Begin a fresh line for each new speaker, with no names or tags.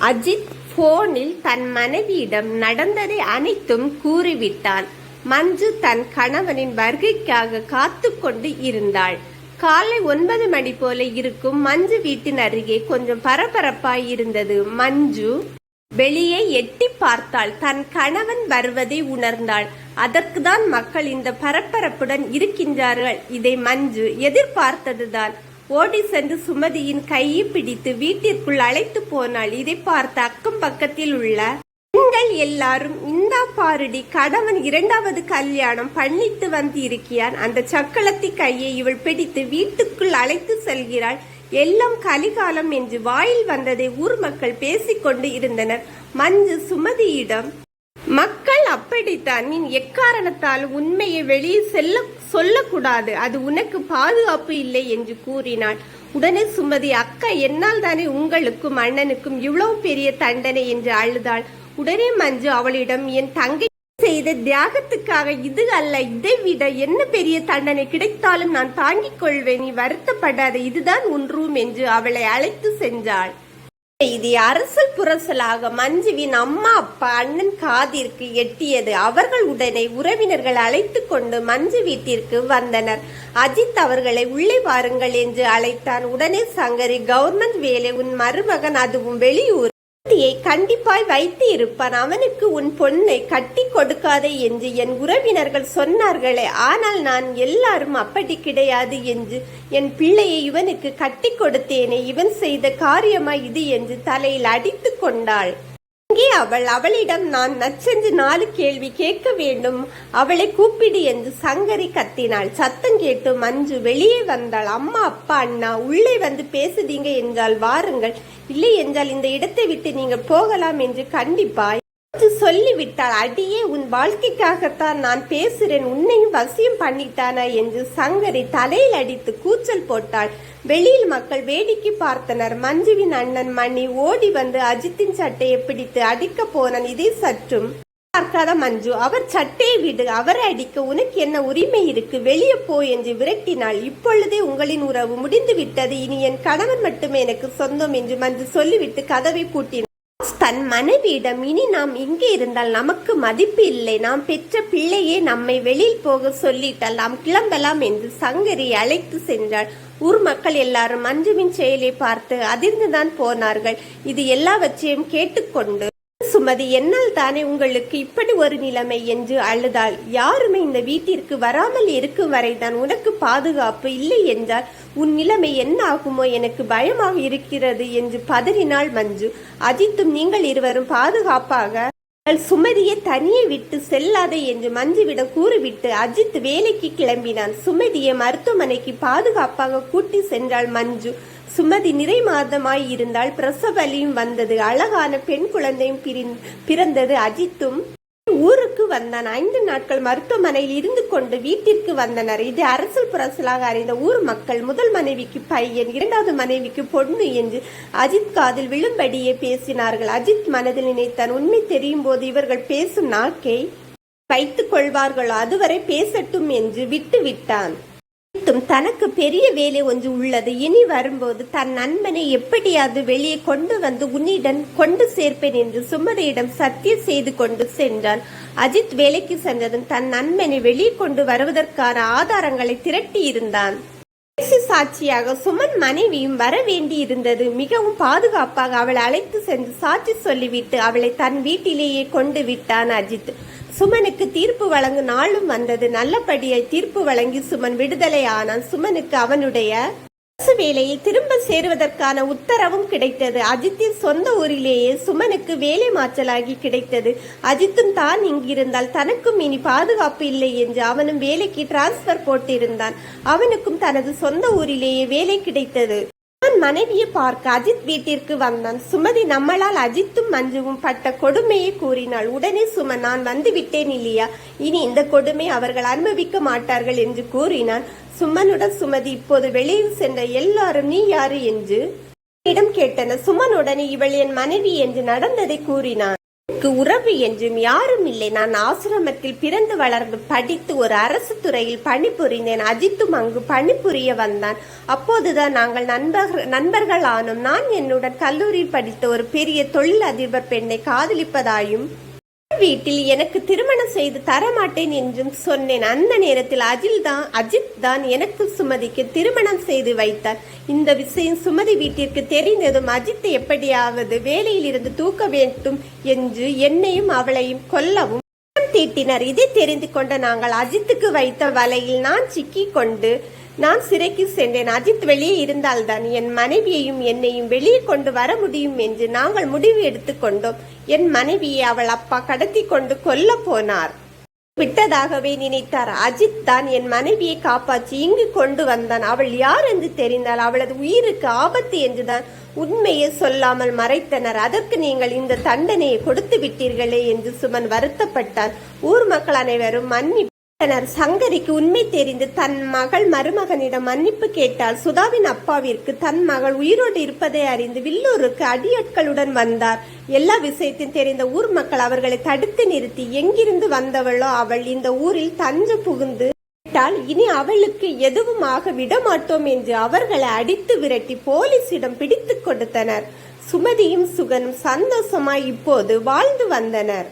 அஜித் போனில் தன் மனைவியிடம் நடந்ததை அனைத்தும் கூறிவிட்டான். மஞ்சு தன் கணவனின் வருகைக்காக காத்து கொண்டு இருந்தாள். காலை ஒன்பது மணி போல இருக்கும் மஞ்சு வீட்டின் அருகே கொஞ்சம் பரபரப்பாய் இருந்தது. மஞ்சு வெளியே எட்டி பார்த்தாள். தன் கணவன் வருவதை உணர்ந்தாள். அதற்குதான் மக்கள் இந்த பரபரப்புடன் இருக்கின்றார்கள். இதை மஞ்சு எதிர்பார்த்ததுதான். ஓடி சென்று சுமதியின் கையை பிடித்து வீட்டிற்குள் அழைத்து போனாள். இதை பார்த்த அக்கம் பக்கத்தில் உள்ள பெண்கள் எல்லாரும் இந்தா பாருடி கணவன் இரண்டாவது கல்யாணம் பண்ணிட்டு வந்து இருக்கிறான் அந்த சக்களத்தி கையை இவள் பிடித்து வீட்டுக்குள் அழைத்து செல்கிறாள். எல்லாம் கலிகாலம் என்று வாயில் வந்ததை ஊர் மக்கள் பேசிக்கொண்டு இருந்தனர். மஞ்சு சுமதியிடம் மக்கள் அப்படித்தான். நீ எக்காரணத்தால் உண்மையை வெளியே செல்ல சொல்லக்கூடாது. அது உனக்கு பாதுகாப்பு இல்லை என்று கூறினாள். உடனே சுமதி அக்கா என்னால் தானே உங்களுக்கும் அண்ணனுக்கும் இவ்வளவு பெரிய தண்டனை? என்று அழுதாள். உடனே மஞ்சு அவளிடம் என் தங்கை செய்த தியாகத்துக்காக இது அல்ல இதை விட என்ன பெரிய தண்டனை கிடைத்தாலும் நான் தாங்கிக் கொள்வேன். நீ வருத்தப்படாத இதுதான் உன் ரூம் என்று அவளை அழைத்து சென்றாள். இது அரசல் புரசலாக மஞ்சுவின் அம்மா அப்பா அண்ணன் காதிற்கு எட்டியது. அவர்கள் உடனே உறவினர்கள் அழைத்து கொண்டு மஞ்சு வீட்டிற்கு வந்தனர். அஜித் அவர்களை உள்ளே வாருங்கள் என்று அழைத்தான். உடனே சங்கரி கவர்மெண்ட் வேலை உன் மருமகன் அதுவும் வெளியூர் குழந்தையை கண்டிப்பாய் வைத்து இருப்பான் அவனுக்கு உன் பொண்ணை கட்டி கொடுக்காதே என்று என் உறவினர்கள் சொன்னார்களே. ஆனால் நான் எல்லாரும் அப்படி கிடையாது என்று என் பிள்ளையை இவனுக்கு கட்டி கொடுத்தேனே. இவன் செய்த காரியமா இது என்று தலையில் அடித்து கொண்டாள். இங்கே அவள் அவளிடம் நான் நச்சென்று நாலு கேள்வி கேட்க வேண்டும். அவளை கூப்பிடு என்று சங்கரி கத்தினாள். சத்தம் கேட்டு மஞ்சு வெளியே வந்தாள். அம்மா அப்பா அண்ணா உள்ளே வந்து பேசுதீங்க என்றால் வாருங்கள். இல்லை என்றால் இந்த இடத்தை விட்டு நீங்கள் போகலாம் என்று கண்டிப்பாய் சொல்லிவிட்டால் சொல்லிவிட்டாள் அடியே உன் வாழ்க்கைக்காகத்தான் நான் பேசுறேன். உன்னையும் வசியம் பண்ணிட்டானா என்று சங்கரி தலையில் அடித்து கூச்சல் போட்டாள். வெளியில் மக்கள் வேடிக்கை பார்த்தனர். மஞ்சுவின் அண்ணன் மணி ஓடி வந்து அஜித்தின் சட்டையை பிடித்து அடிக்க போனான். இதை சற்றும் பார்க்காத மஞ்சு அவர் சட்டையை விடு அவரை அடிக்க உனக்கு என்ன உரிமை இருக்கு? வெளியே போ என்று விரட்டினாள். இப்பொழுதே உங்களின் உறவு முடிந்து விட்டது இனி என் கணவன் மட்டுமே எனக்கு சொந்தம் என்று மஞ்சு சொல்லிவிட்டு கதவை பூட்டினார் தன் மனைவியிடம் இனி நாம் இங்கே இருந்தால் நமக்கு மதிப்பு இல்லை. நாம் பெற்ற பிள்ளையே நம்மை வெளியில் போக சொல்லிட்டால் நாம் கிளம்பலாம் என்று சங்கரி அழைத்து சென்றாள். ஊர் மக்கள் எல்லாரும் மஞ்சுவின் செயலை பார்த்து அதிர்ந்துதான் போனார்கள். இது எல்லாவற்றையும் கேட்டுக்கொண்டு சுமதி என்னால் தானே உங்களுக்கு இப்படி ஒரு நிலைமை என்று அழுதாள். யாருமே இந்த வீட்டிற்கு வராமல் இருக்கும் வரைதான் உனக்கு பாதுகாப்பு இல்லை என்றால் உன் நிலைமை என்ன ஆகுமோ எனக்கு பயமாக இருக்கிறது என்று பதறினாள் மஞ்சு. அஜித்தும் நீங்கள் இருவரும் பாதுகாப்பாக சுமதியை தனியே விட்டு செல்லாதே என்று மஞ்சுவிடம் கூறிவிட்டு அஜித் வேலைக்கு கிளம்பினான். சுமதியை மருத்துவமனைக்கு பாதுகாப்பாக கூட்டி சென்றாள் மஞ்சு. சுமதி நிறை மாதமாய் இருந்தால் பிரசவலியும் வந்தது. அழகான பெண் குழந்தையும் பிறந்தது அஜித்தும். ஊருக்கு வந்தான். ஐந்து நாட்கள் மருத்துவமனையில் இருந்து கொண்டு வீட்டிற்கு வந்தனர். இது அரசல் புரசலாக அறிந்த ஊர் மக்கள். முதல் மனைவிக்கு பையன் இரண்டாவது மனைவிக்கு பொண்ணு என்று அஜித் காதில் விழும்படியே பேசினார்கள். அஜித் மனதில் நினைத்தான் உண்மை தெரியும் போது இவர்கள் பேசும் நாக்கை வைத்துக் கொள்வார்களோ? அதுவரை பேசட்டும் என்று விட்டு விட்டான். தனக்கு பெரிய வேலை ஒன்று உள்ளது. இனி வரும்போது தன் நண்பனை எப்படியாவது வெளியே கொண்டு வந்து உன்னிடம் கொண்டு சேர்ப்பேன் என்று சுமதியிடம் சத்தியம் செய்து கொண்டு சென்றான். அஜித் வேலைக்கு சென்றதும் தன் நண்பனை வெளியே கொண்டு வருவதற்கான ஆதாரங்களை திரட்டி இருந்தான். சாட்சியாக சுமன் மனைவியும் வர வேண்டி இருந்தது. மிகவும் பாதுகாப்பாக அவளை அழைத்து சென்று சாட்சி சொல்லிவிட்டு அவளை தன் வீட்டிலேயே கொண்டு விட்டான் அஜித். சுமனுக்கு தீர்ப்பு வழங்கும் நாளும் வந்தது. நல்லபடியாய் தீர்ப்பு வழங்கி சுமன் விடுதலை ஆனான் சுமனுக்கு அவனுடைய அரசு வேலையை திரும்ப சேருவதற்கான உத்தரவும் கிடைத்தது. அஜித்தின் சொந்த ஊரிலேயே சுமனுக்கு வேலை மாற்றலாகி கிடைத்தது. அஜித்தும் தான் இங்கிருந்தால் தனக்கும் இனி பாதுகாப்பு இல்லை என்று அவனும் வேலைக்கு டிரான்ஸ்பர் போட்டிருந்தான். அவனுக்கும் தனது சொந்த ஊரிலேயே வேலை கிடைத்தது. அவன் மனைவியை பார்க்க அஜித் வீட்டிற்கு வந்தான். சுமதி நம்மளால் அஜித்தும் மஞ்சுவும் பட்ட கொடுமையை கூறினாள். உடனே சுமன் நான் வந்து விட்டேன் இல்லையா? இனி இந்த கொடுமை அவர்கள் அனுபவிக்க மாட்டார்கள் என்று கூறினான். சுமனுடன் சுமதி இப்போது வெளியில் சென்ற எல்லாரும் நீ யாரு? என்று இடம் கேட்டனர். சுமனுடனே இவள் என் மனைவி என்று நடந்ததை கூறினான். எனக்கு உறவு என்றும் யாரும் இல்லை. நான் ஆசிரமத்தில் பிறந்து வளர்ந்து படித்து ஒரு அரசு துறையில் பணிபுரிந்தேன். அஜித்தும் அங்கு பணிபுரிய வந்தான். அப்போதுதான் நாங்கள் நண்பர்கள் நண்பர்கள் ஆனோம் நான் என்னுடன் கல்லூரியில் படித்த ஒரு பெரிய தொழில் அதிபர் பெண்ணை காதலிப்பதாயும் வீட்டில் எனக்கு திருமணம் செய்து தரமாட்டேன் என்றும் சொன்னேன். அந்த நேரத்தில் அஜில் தான் அஜித் தான் எனக்கு சுமதிக்கு திருமணம் செய்து வைத்தார். இந்த விஷயம் சுமதி வீட்டிற்கு தெரிந்ததும் அஜித் எப்படியாவது வேலையில் இருந்து தூக்க வேண்டும் என்று என்னையும் அவளையும் கொல்லவும் தீட்டினர். இதை தெரிந்து கொண்ட நாங்கள் அஜித்துக்கு வைத்த வலையில் நான் சிக்கிக் கொண்டு நான் சிறைக்கு சென்றேன். அஜித் வெளியே இருந்தால்தான் என் மனைவியையும் என்னையும் வெளியே கொண்டு வர முடியும் என்று நாங்கள் முடிவு எடுத்துக்கொண்டோம் என் மனைவியை அவள் அப்பா கடத்தி கொண்டு கொல்ல போனார். விட்டதாகவே நினைத்தார். அஜித் தான் என் மனைவியை காப்பாற்றி இங்கு கொண்டு வந்தான். அவள் யார் என்று தெரிந்தால் அவளது உயிருக்கு ஆபத்து என்றுதான் உண்மையை சொல்லாமல் மறைத்தனர். அதற்கு நீங்கள் இந்த தண்டனையை கொடுத்து விட்டீர்களே என்று சுமன் வருத்தப்பட்டார். ஊர் மக்கள் அனைவரும் மன்னித்தனர் சங்கரிக்கு உண்மை தெரிந்து தன் மகள் மருமகனிடம் மன்னிப்பு கேட்டால் சுதாவின் அப்பாவிற்கு தன் மகள் உயிரோடு இருப்பதை அறிந்து வில்லூருக்கு அடியாட்களுடன் வந்தார். எல்லா விஷயத்தையும் தெரிந்த ஊர் மக்கள் அவர்களை தடுத்து நிறுத்தி எங்கிருந்து வந்தவளோ அவள் இந்த ஊரில் தஞ்சு புகுந்து விட்டால் இனி அவளுக்கு எதுவும் ஆக விடமாட்டோம் என்று அவர்களை அடித்து விரட்டி போலீசிடம் பிடித்துக் கொடுத்தனர். சுமதியும் சுகனும் சந்தோஷமாய் இப்போது வாழ்ந்து வந்தனர்.